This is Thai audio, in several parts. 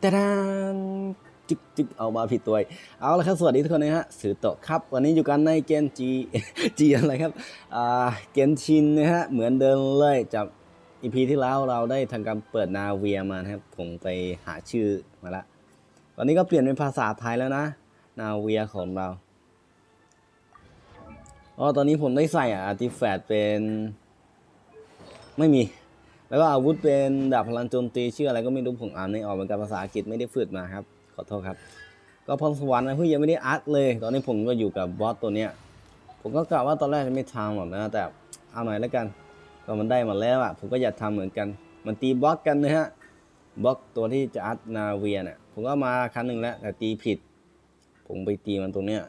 แต่ดานจึกจึกเอามาผิดตัว เอาละครับ สวัสดีทุกคนนะฮะสื่อโตะครับ วันนี้อยู่กันในเกมจีจีอะไรครับ อ่า เกมชินนะฮะ เหมือนเดิมเลยจากอีพีที่แล้วเราได้ทำการเปิดนาเวียมานะครับ ผมไปหาชื่อมาละ ตอนนี้ก็เปลี่ยนเป็นภาษาไทยแล้วนะ นาเวียของเรา อ๋อ ตอนนี้ผมได้ใส่อาร์ติแฟกต์เป็น ไม่มี แล้วก็อาวุธเป็นดาบพลังโจมตีชื่ออะไรก็ไม่รู้ผมอ่านไม่ออกเหมือนกันภาษาอังกฤษไม่ได้ฝึกมาครับ ขอโทษครับ ก็พรสวรรค์นะเพื่อยังไม่ได้อัดเลย ตอนนี้ผมก็อยู่กับบอสตัวเนี้ย ผมก็กะว่าตอนแรกจะไม่ทำหรอกนะแต่เอาหน่อยแล้วกัน ก็มันได้มาแล้วอะ ผมก็อยากทำเหมือนกัน มันตีบล็อกกันนะฮะ บล็อกตัวที่จะอัดนาเวียเนี่ยผมก็มาครั้งหนึ่งแล้วแต่ตีผิด ผมไปตีมันตัวเนี้ย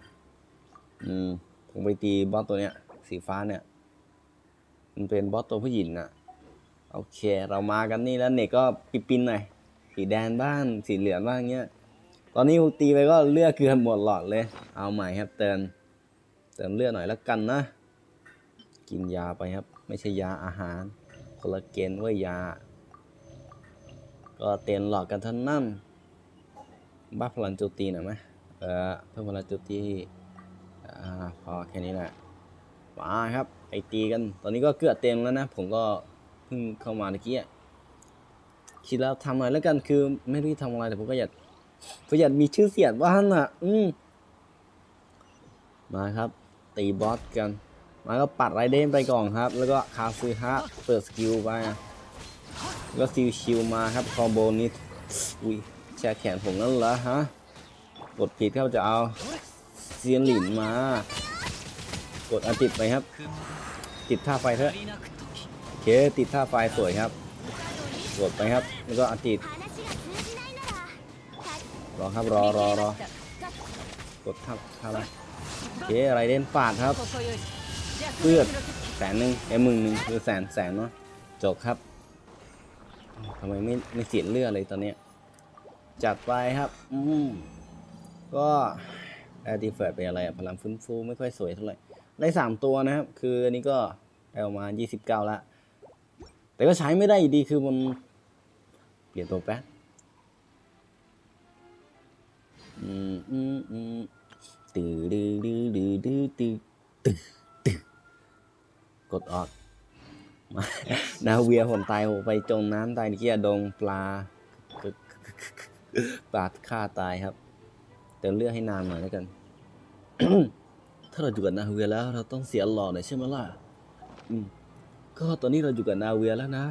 อืม ผมไปตีบอสตัวเนี้ย สีฟ้าเนี่ย มันเป็นบอสตัวผู้หญิงอะ โอเค เรามากันนี่แล้วเน็กก็ปิปินหน่อย สีแดงบ้าง สีเหลืองบ้างเงี้ย ตอนนี้ผมตีไปก็เลือดเกลือนหมดหลอดเลย เอาใหม่ครับเติมเติมเลือดหน่อยแล้วกันนะ กินยาไปครับ ไม่ใช่ยาอาหารคอลลาเจนว่ายา ก็เต็มหลอดกันท่านั้นบ้าพลังโจมตีหน่อยไหมเออเพิ่มพลังโจมตีอ่าพอแค่นี้แหละมาครับไปตีกัน ตอนนี้ก็เกือบเต็มแล้วนะ ผมก็ พิ่งเข้ามาเมื่อกี้อะคิดแล้วทำหน่อยแล้วกันคือไม่รู้ทำอะไรแต่ผมก็อยากผมอยากมีชื่อเสียงบ้างอะ อืมมาครับ ตีบอสกันมาก็ปัดไรเดนไปก่อนครับ แล้วก็คาซึฮะเปิดสกิลไปอะแล้วก็ซิลชิลมาครับคอมโบนี้อุ้ยแช่แขนผมนั่นเหรอฮะกดผิดเขาจะเอาเซียนหลินมา กดอันติดไปครับ ติดท่าไฟเถอะ เคติดท่าไฟสวยครับกดไปครับ แล้วก็อันติดรอครับรอรอรอกดท่าท่าอะไรโอเคอะไรเด่นปาดครับเลือแสนหนึ่งไอ้มื่นหนึ่งคือแสนแสนเนาะจบครับทำไมไม่ไม่เสียเลือดเลยตอนเนี้ยจัดไปครับอืมก็แอร์ติเฟิร์ดเป็นอะไรอะพลังฟื้นฟูไม่ค่อยสวยเท่าไหร่ได้สามตัวนะครับ คืออันนี้ก็ได้ออกมา29ละ แต่ก็ใช้ไม่ได้ดีคือมันเปลี่ยนตัวแป๊บอืมอืมอืมตื้อดื้อดื้อดื้อดื้อตื้อตื้อตื้อกดออกมานาเวียผมตายไปจมน้ำตายที่ดงปลาปลาฆ่าตายครับเติมเลือดให้นานหน่อยแล้วกัน ถ้าเราอยู่กับนาเวียแล้ว เราต้องเสียหล่อหน่อยใช่ไหมล่ะ อืม ก็ตอนนี้เราอยู่กับนาเวียแล้วนะ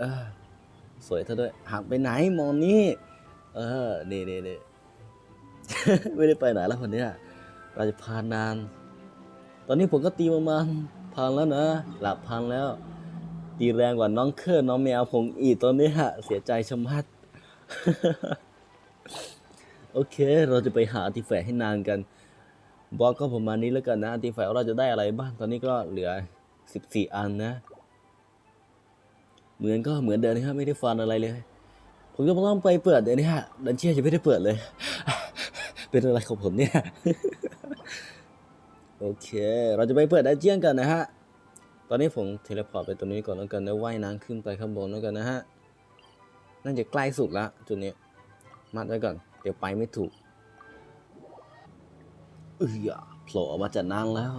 เออสวยเท่าด้วยหักไปไหนมองนี่เออเน่เน่เน่ไม่ได้ไปไหนแล้วคนเนี้ยเราจะพานาน ตอนนี้ผมก็ตีประมาณพันแล้วนะ หลับพันแล้ว ตีแรงกว่าน้องเคอร์น้องแมวผมอีกตอนนี้ฮะเสียใจชะมัด โอเค เราจะไปหาอาร์ติแฟร์ให้นานกัน บอกก็ประมาณนี้แล้วกันนะอาร์ติแฟร์เราจะได้อะไรบ้างตอนนี้ก็เหลือ 14 อันนะ เหมือนก็เหมือนเดิมนะครับไม่ได้ฟันอะไรเลย ผมก็ต้องไปเปิดเดี๋ยวนี้ฮะดันเชียจะไม่ได้เปิดเลย เป็นอะไรของผมเนี่ยโอเค เราจะไปเปิดดันเจียนกันนะฮะ ตอนนี้ผมเทเลพอร์ตไปตรงนี้ก่อนแล้วกันแล้วว่ายน้ำขึ้นไปข้างบนแล้วกันนะฮะ น่าจะใกล้สุดละจุดนี้ มัดไว้ก่อน เดี๋ยวไปไม่ถูกเออโผล่ออกมาจากน้ำแล้ว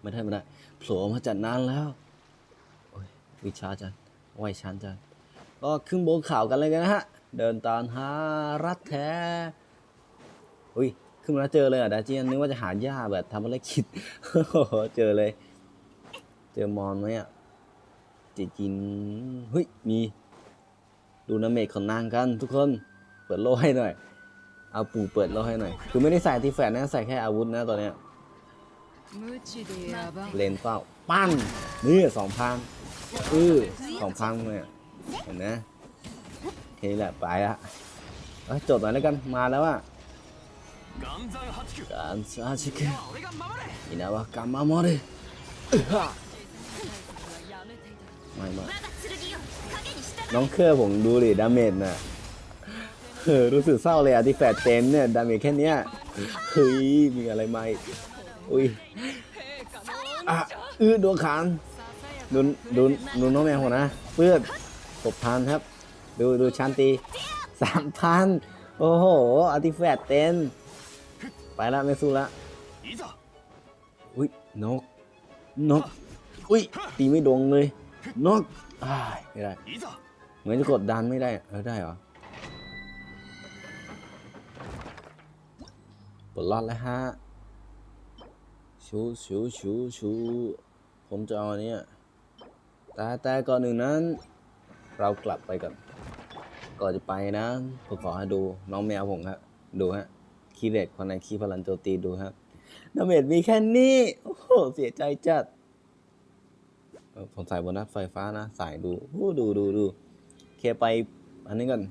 ไม่ได้ไม่ได้โผล่มาจัดนานแล้ววิชาจันไหวชันจันก็ขึ้นโบกข่าวกันเลยกันนะฮะ เดินตามหารัฐแท้ อุ้ย ขึ้นมาเจอเลยอะดาเจียนนึกว่าจะหาหญ้าแบบทำอะไรคิดเจอเลย เจอมอนไหมอะจีจินเฮ้ย มี ดูนาเมกของนางกันทุกคน เปิดโลให้หน่อย เอาปู่เปิดโลให้หน่อย คือไม่ได้ใส่ทีแฟนนะ ใส่แค่อาวุธนะตอนเนี้ย เลนเป้าปั้นนี่สองพันเออสองพันเนี่ยเห็นไหมเฮ้ยแหละไปละจบหน่อยแล้วกันมาแล้วอะกันซาชิเกะอินาวะกามามอริไม่มาน้องเครือผมดูดิดาเมจน่ะรู้สึกเศร้าเลยอะที่แฟดเต็นเนี่ยดาเมจแค่เนี้ยเฮ้ยมีอะไรไหม อุ้ยอะอือโดนขานโดนโดนโดนน้องแมวหันะเพื่อนหกพันครับ ดูดูชันตีสามพันโอ้โหอาร์ติแฟตเต็นไปละไม่สู้ละอุ้ยนกนกอุ้ยตีไม่ดวงเลยนกไม่ได้เหมือนจะกดดันไม่ได้เออได้เหรอปลดล็อตแล้วฮะ ชูชูชูชูผมจะเอาอันเนี้ยแต่แต่ก่อนหนึ่งนั้น เรากลับไปก่อนก่อนจะไปนะผมขอให้ดูน้องแมวผมครับดูฮะคีเด็กคนในคีพลันโจตีดูครับดาเมจมีแค่นี้ โอ้โห เสียใจจัดผมใส่โบนัสไฟฟ้านะใส่ดูโอ้ดูดูดูเคไปอันนี้ก่อน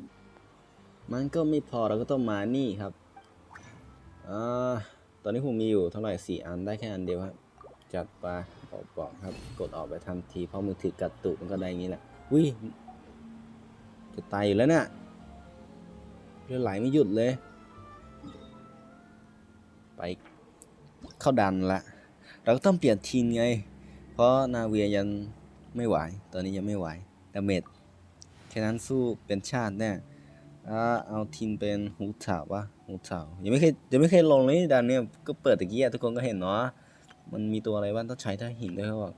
มันก็ไม่พอเราก็ต้องมานี่ครับอ่า ตอนนี้ผมมีอยู่เท่าไหร่สี่อันได้แค่อันเดียวครับ จัดไปบอกบอกครับ กดออกไปทันที เพราะมือถือกระตุกมันก็ได้อย่างนี้แหละวิจะตายอยู่แล้วเนี่ยเลือดไหลไม่หยุดเลย ไปเข้าดันละ เราก็ต้องเปลี่ยนทีมไง เพราะนาเวียยังไม่ไหว ตอนนี้ยังไม่ไหวดาเมจแค่นั้นสู้เป็นชาติแน่อ่เอาทีมเป็นหูถาววะ หูถาวยังไม่เคยยังไม่เคยลงเลยดันเนี่ยก็เปิดตะกี้ทุกคนก็เห็นเนาะมันมีตัวอะไรบ้างต้องใช้ท่าหินด้วยเขาบอก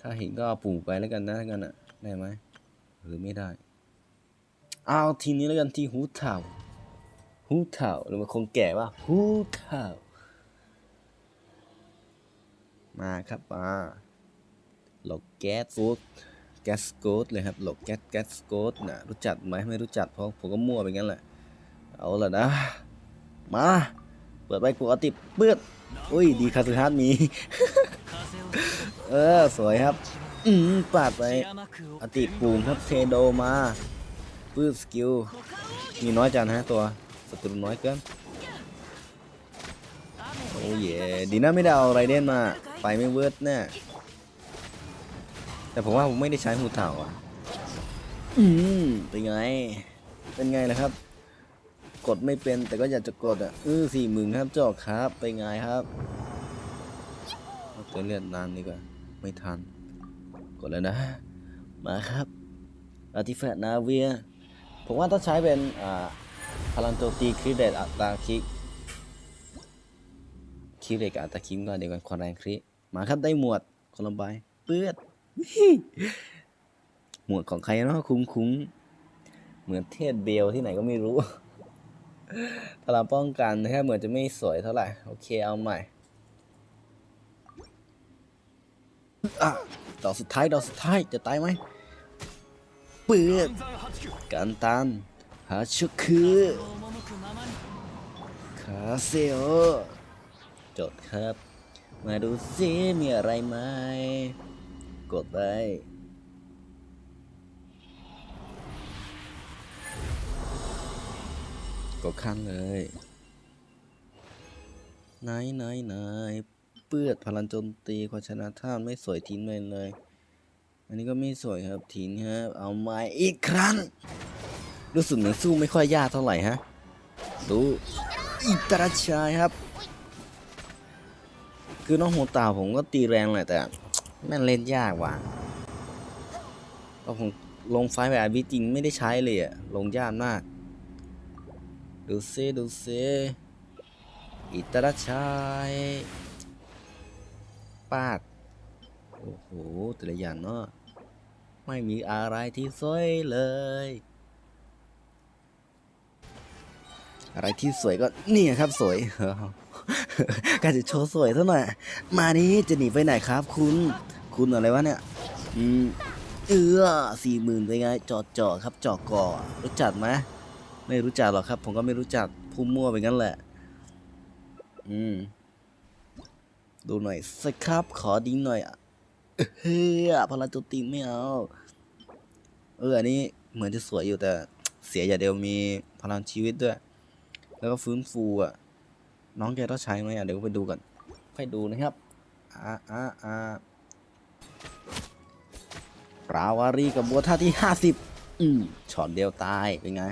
ถ้าหินก็เอาปู่ไปแล้วกันนะแล้วกันอะได้ไหมหรือไม่ได้เอาทีนี้แล้วกันที่หูถาวหูถาวหรือมันคงแก่ว่าหูถาวมาครับมาหลกแก๊สฟูดแก๊สโกดเลยครับหลกแก๊สแก๊สโกดนะรู้จักไหมไม่รู้จักเพราะผมก็มั่วไปงั้นแหละ เอาละนะ มา เปิดไปกูอติเปื้อนอุ้ย ดีคาสุฮาร์ดมี เออ สวยครับ อืมปาดไป อติปูมครับเทโดมาปื้ดสกิล มีน้อยจังฮะตัวศัตรูน้อยเกิน โอ้ย่ดีนะไม่ได้เอาไรเดนมา ไปไม่เวิร์ดแน่ แต่ผมว่าผมไม่ได้ใช้หูเต่าอะ อืมเป็นไง เป็นไงล่ะครับ กดไม่เป็นแต่ก็อยากจะกดอะเออสี่หมื่นครับจอกครับเป็นไงครับเอาตัวเลือดนานดีกว่า ไม่ทัน กดแล้วนะ มาครับอาร์ติแฟกนาเวีย ผมว่าต้องใช้เป็นอ่าพลังโจมตีคริเดตอัตราคิกคิเรกบอัตาคิมก็เดียวกันความแรงคริมาครับได้หมวดคนละใบเปื้อนหมวดของใครเนาะคุ้มคุ้มเหมือนเทศเบลที่ไหนก็ไม่รู้ ถ้าเราป้องกันแค่เหมือนจะไม่สวยเท่าไหร่ โอเคเอาใหม่ต่อสุดท้ายต่อสุดท้ายจะตายไหมเปื้อนกันตันฮาชุกคือคาเซโอจดครับ มาดูซิมีอะไรไหมกดไป กดข้างเลยไหนไหนไหนเปื้อดพลังโจมตีความชนะท่านไม่สวยทิ้งเลยเลย อันนี้ก็ไม่สวยครับทิ้งครับ เอาไม้อีกครั้ง รู้สึกเหมือนสู้ไม่ค่อยยากเท่าไหร่ฮะดูอิตาชายครับ คือน้องหัวตาผมก็ตีแรงแหละแต่ แม่งเล่นยากว่ะเพราะผมลงไฟแบบวิจริงไม่ได้ใช้เลยอะลงยากมาก ดูซิดูซิอิตาชายปาด โอ้โหแต่ละอย่างเนาะไม่มีอะไรที่สวยเลย อะไรที่สวยก็เนี่ยครับสวยการจะโชว์สวยซะหน่อยมานี้จะหนีไปไหนครับ คุณ คุณอะไรวะเนี่ยอืมเออสี่หมื่นเป็นไงจอดจอครับจอดก่อรู้จักไหม ไม่รู้จักหรอกครับ ผมก็ไม่รู้จักพูดมั่วไปงั้นแหละ อืม ดูหน่อยสิครับ ขอดิ้งหน่อยอะเฮ้ยพลังโจมตีไม่เอา เอออันนี้เหมือนจะสวยอยู่แต่เสียอย่างเดียวมีพลังชีวิตด้วย แล้วก็ฟื้นฟูอะ น้องแกต้องใช้ไหมอะ เดี๋ยวไปดูก่อนค่อยดูนะครับ อ่าอ่าอ่าปราวารีกับบัวท่าที่ห้าสิบอืมช็อตเดียวตาย เป็นไง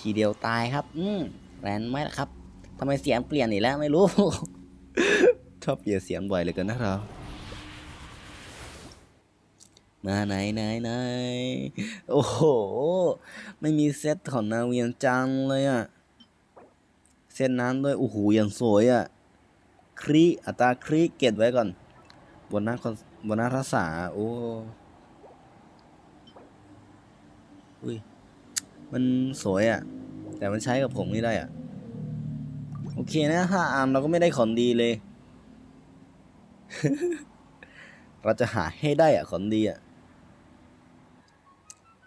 ทีเดียวตายครับ อืมแรนไหมล่ะครับทำไมเสียงเปลี่ยนอีกแล้วไม่รู้ ชอบเปลี่ยนเสียงบ่อยเหลยกันนะเรามาไหนไหนไหนโอ้โห ไม่มีเซตของนาเวียนจังเลยอะเซตนั้นด้วย โอ้โหอย่างสวยอะครีอัตราครีเก็บไว้ก่อน บนหน้าคอนบนหน้ารักษาโอ้อุ้ย มันสวยอะแต่มันใช้กับผมไม่ได้อะโอเคนะห้าอาร์มเราก็ไม่ได้ของดีเลย เราจะหาให้ได้อะของดีอะ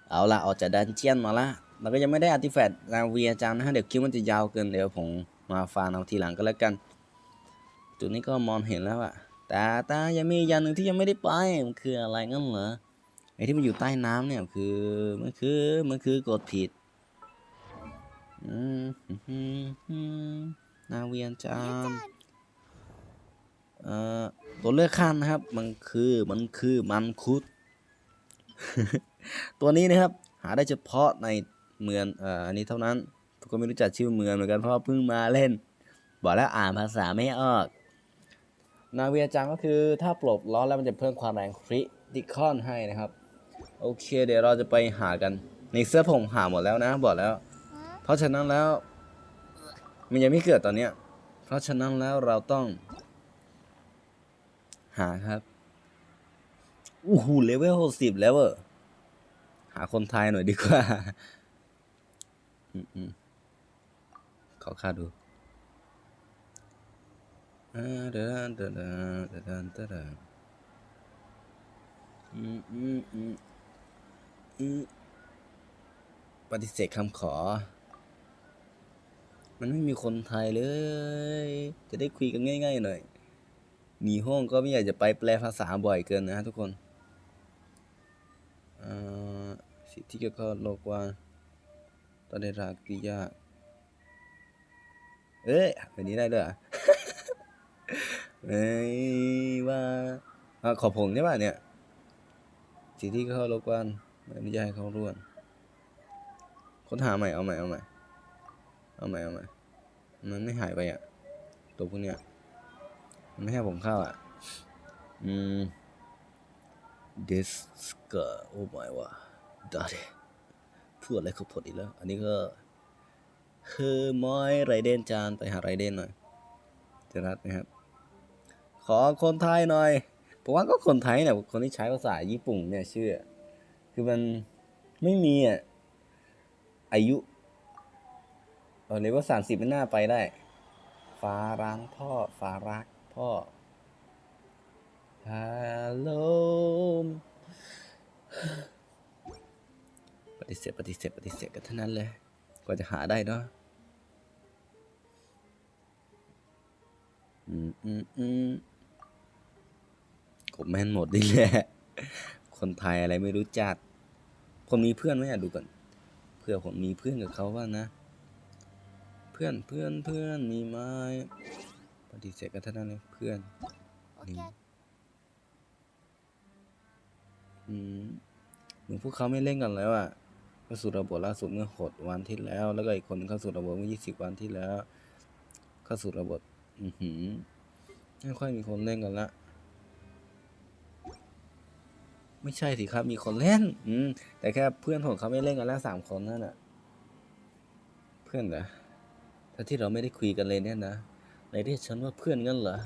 เอาละออกจากดันเจียนมาละเราก็ยังไม่ได้อาร์ติแฟกต์นาเวียจังนะฮะ เดี๋ยวคิวมันจะยาวเกิน เดี๋ยวผมมาฟาร์เอาทีหลังก็แล้วกัน จุดนี้ก็มองเห็นแล้วอะแต่ตายังมีอย่างหนึ่งที่ยังไม่ได้ไป มันคืออะไรงั้นเหรอ ไอ้ที่มันอยู่ใต้น้ำเนี่ยคือมันคือมันคือกดผิดอืมนาเวียนจามเอ่อตัวเลือกข้ามนะครับ มันคือมันคือมันคุด ตัวนี้นะครับ หาได้เฉพาะในเมืองเอ่ออันนี้เท่านั้นผมก็ไม่รู้จักชื่อเมืองเหมือนกันเพราะเพิ่งมาเล่น บอกแล้วอ่านภาษาไม่ออกนาเวียจังก็คือถ้าปลดล้อแล้วมันจะเพิ่มความแรงคริติคอนให้นะครับ โอเค เดี๋ยวเราจะไปหากันในเสื้อผมหาหมดแล้วนะบอกแล้ว เพราะฉะนั้นแล้ว มันยังไม่เกิดตอนเนี้ย เพราะฉะนั้นแล้วเราต้อง หาครับอู้หูเลเวลหกสิบแล้วเออหาคนไทยหน่อยดีกว่าอืมอืมขอค่าดูอาเดินเดินเดินเดินเดินเดินอืมอืมอืมอืม ปฏิเสธคำขอ มันไม่มีคนไทยเลย จะได้คุยกันง่าย ๆ หน่อย มีห้องก็ไม่อยากจะไปแปลภาษาบ่อยเกินนะฮะทุกคนสิทธิเกี่ยวกับโลกว่าตอนได้รักกิยาเอ้ยแบบนี้ได้ด้วยเหรอเอ้ยว่าอขอผงใช่ป่ะเนี่ยสิทธิเข้าโลกว่า ไม่อนุญาตให้เขาร่วนค้นหาใหม่เอาใหม่เอาใหม่เอาใหม่เอาใหม่มันไม่หายไปอะ ตัวพวกเนี้ยมันไม่ให้ผมเข้าอะ อืม this ก็โอ้ my ว่าดาเดพูดอะไรเขาพดอีกแล้ว อันนี้ก็คือมอยไรเดนจานไปหาไรเดนหน่อยจะรัดไหมครับ ขอคนไทยหน่อย ผมว่าก็คนไทยเนี่ยคนที่ใช้ภาษาญี่ปุ่นเนี่ยชื่อ คือมันไม่มีอะ อายุเออเลยว่าสามสิบม่น่าไปได้ ฟ้าร้างพ่อ ฟ้ารักพ่อฮัลโหลปฏิเสธปฏิเสธปฏิเสธกันเท่านั้นเลย กว่าจะหาได้เนาะอืมอืมอืมกบแม่นหมดนี่แหละ คนไทยอะไรไม่รู้จัก ผมมีเพื่อนไหมอะดูก่อนเพื่อผมมีเพื่อนกับเขาว่างนะ เพื่อนเพื่อนเพื่อนมีไหมปฏิเสธกันเท่านั้นเลยเพื่อนนี่อืมเหมือนพวกเขาไม่เล่นกันแล้วอะเข้าสู่ระบบล่าสุดเมื่อหดวันที่แล้ว แล้วก็อีกคนหนึ่งเข้าสู่ระบบเมื่อยี่สิบวันที่แล้ว เข้าสู่ระบบ อือหือไม่ค่อยมีคนเล่นกันละ ไม่ใช่สิครับมีคนเล่น อืมแต่แค่เพื่อนผมเขาไม่เล่นกันแล้วสามคนนั่นน่ะ เพื่อนเหรอถ้าที่เราไม่ได้คุยกันเลยเนี่ยนะนายเรียกฉันว่าเพื่อนงั้นเหรอ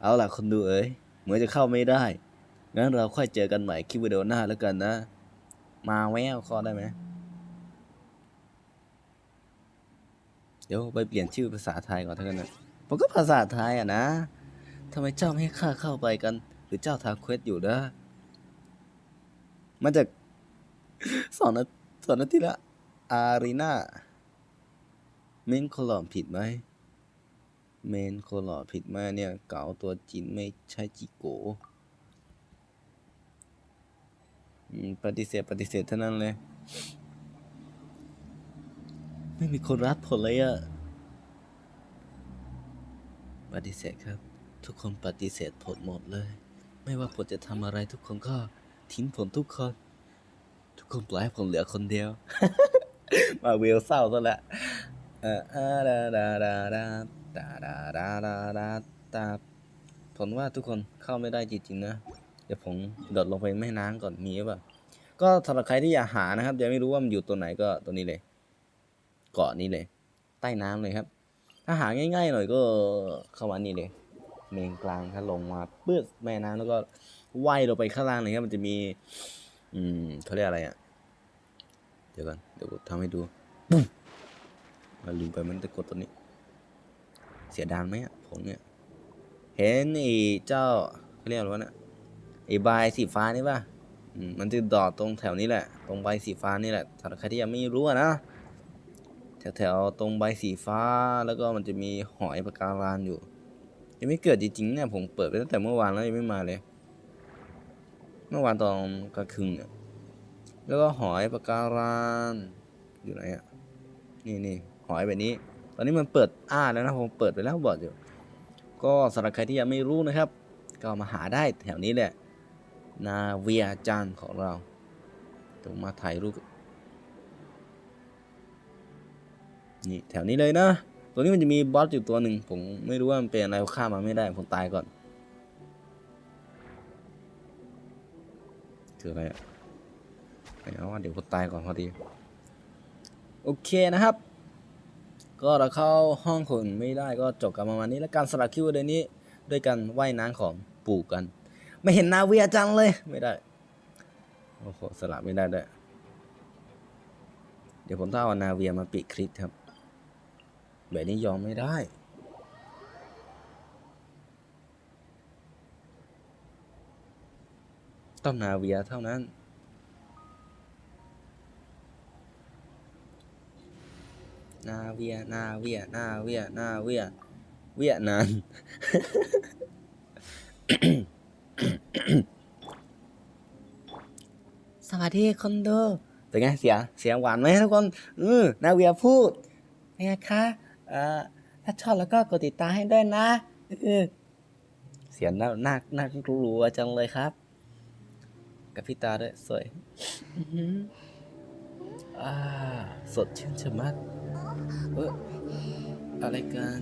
เอาล่ะคนดูเอ๋ยเหมือนจะเข้าไม่ได้ งั้นเราค่อยเจอกันใหม่คลิปวิดีโอหน้าแล้วกันนะ มาแววคอได้ไหมเดี๋ยวไปเปลี่ยนชื่อภาษาไทยก่อนเท่านั้นนะผมก็ภาษาไทยอะนะ ทำไมเจ้าไม่ให้ข้าเข้าไปกัน หรือเจ้าทำเควสอยู่นะมันจะสองนาสองนาทีละ อารีนาเมนโคลอมผิดไหม เมนโคลอมผิดไหมเนี่ย เก๋าตัวจินไม่ใช่จิโกปฏิเสธปฏิเสธเท่านั้นเลย ไม่มีคนรักผลเลยอะปฏิเสธครับ ทุกคนปฏิเสธผลหมดเลย ไม่ว่าผลจะทำอะไรทุกคนก็ทิ้งผลทุกคน ทุกคนปล่อยให้ผมเหลือคนเดียว มาเวลเศร้าซะละเอออาดาดาดาดาดาดาดาดาดาดาผผมว่าทุกคนเข้าไม่ได้จริงๆนะ เดี๋ยวผมโดดลงไปแม่น้ำก่อนมีหรือเปล่าก็สำหรับใครที่อยากหานะครับยังไม่รู้ว่ามันอยู่ตัวไหนก็ตัวนี้เลย เกาะนี้เลย ใต้น้ำเลยครับ ถ้าหาง่าย ๆ หน่อยก็เข้ามานี่เลย เมงกลางถ้าลงมาปื้ดแม่น้ำแล้วก็ว่ายลงไปข้างล่างเลยครับมันจะมี อืมเขาเรียกอะไรอะ เดี๋ยวก่อนเดี๋ยวทำให้ดูปุ๊บมาลืมไปมันจะกดตัวนี้ เสียดานไหมอะผมเนี่ย เห็นไอ้เจ้าเขาเรียกอะไรวะเนี่ยไอ้ใบสีฟ้านี่ป่ะมันจะดอดตรงแถวนี้แหละ ตรงใบสีฟ้านี่แหละสำหรับใครที่ยังไม่รู้นะแถวๆตรงใบสีฟ้าแล้วก็มันจะมีหอยปะการังอยู่ ยังไม่เกิดจริงๆเนี่ยผมเปิดไปตั้งแต่เมื่อวานแล้วยังไม่มาเลย เมื่อวานตอนกลางคืนเนี่ยแล้วก็หอยปะการังอยู่ไหนอะนี่นี่หอยแบบนี้ ตอนนี้มันเปิดอ้าแล้วนะผมเปิดไปแล้วบอกอยู่ ก็สำหรับใครที่ยังไม่รู้นะครับ ก็มาหาได้แถวนี้แหละ นาเวียจันของเราตรงมาถ่ายรูปนี่แถวนี้เลยนะ ตัวนี้มันจะมีบอสอยู่ตัวหนึ่งผมไม่รู้ว่ามันเป็นอะไรฆ่ามันไม่ได้ผมตายก่อนคืออะไรอะเอาว่าเดี๋ยวผมตายก่อนพอดี โอเคนะครับ ก็เราเข้าห้องคนไม่ได้ก็จบกันประมาณนี้แล้วการสลับคิวเดือนนี้ ด้วยการว่ายน้ำของปู่กัน ไม่เห็นนาเวียจังเลยไม่ได้โอ้โหสลับไม่ได้ด้วยเดี๋ยวผมต้องเอานาเวียมาปิดคลิปครับ แบบนี้ยอมไม่ได้ ต้องนาเวียเท่านั้น นาเวีย นาเวีย นาเวีย นาเวีย เวียนานสวัสดีคนดูเป็นไงเสียงเสียงหวานไหมทุกคนเออนาเวียพูดเป็นไงคะ เอ่อถ้าชอบแล้วก็กดติดตามให้ด้วยนะเออเสียงน่าน่าน่ารู้ๆจังเลยครับ กับพี่ตาด้วยสวยอื้อหืออ่าสดชื่นชะมัดเอออะไรกัน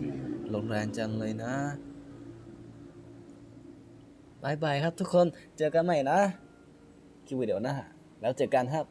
ลงแรงจังเลยนะบายบายครับทุกคนเจอกันใหม่นะคลิปวิดีโอหน้าแล้วเจอกันครับ